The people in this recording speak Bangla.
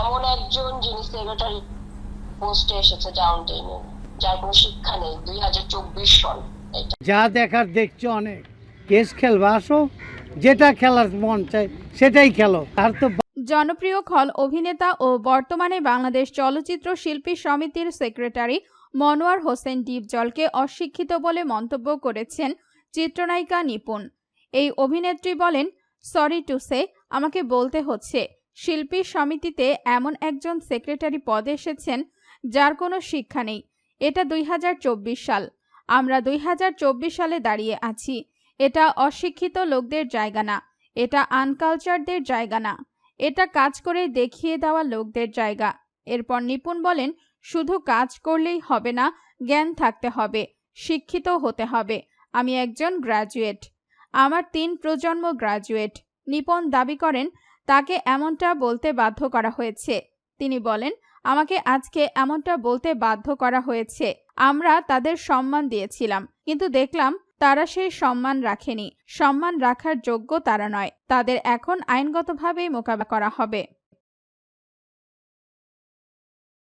এমন একজন যিনি সেক্রেটারি পোস্টে এসেছে ডাউনটাউনে যার কোনো শিক্ষা নেই দুই হাজার চব্বিশ সন যা দেখার দেখছ অনেক। কেস খেলবা আসো। যেটা খেলার মন চায় সেটাই খেলো। আর তো জনপ্রিয় খল অভিনেতা ও বর্তমানে বাংলাদেশ চলচ্চিত্র শিল্পী সমিতির সেক্রেটারি মনোয়ার হোসেন ডিপজলকে অশিক্ষিত বলে মন্তব্য করেছেন চিত্রনায়িকা নিপুণ। এই অভিনেত্রী বলেন সরি টু সে আমাকে বলতে হচ্ছে। শিল্পী সমিতিতে এমন একজন সেক্রেটারি পদে এসেছেন যার কোনো শিক্ষা নেই। এটা দুই হাজার চব্বিশ সাল। আমরা দুই হাজার চব্বিশ সালে দাঁড়িয়ে আছি। এটা অশিক্ষিত লোকদের জায়গা না। এটা আনকালচারদের জায়গা না। এটা কাজ করে দেখিয়ে দেওয়া লোকদের জায়গা। এরপর নিপুণ বলেন, শুধু কাজ করলেই হবে না, জ্ঞান থাকতে হবে, শিক্ষিত হতে হবে। আমি একজন গ্র্যাজুয়েট। আমার তিন প্রজন্ম গ্র্যাজুয়েট। নিপুণ দাবি করেন তাকে এমনটা বলতে বাধ্য করা হয়েছে। তিনি বলেন, আমাকে আজকে এমনটা বলতে বাধ্য করা হয়েছে। আমরা তাদের সম্মান দিয়েছিলাম, কিন্তু দেখলাম তারা সেই সম্মান রাখেনি। সম্মান রাখার যোগ্য তারা নয়। তাদের এখন আইনগতভাবেই মোকাবেলা করা হবে।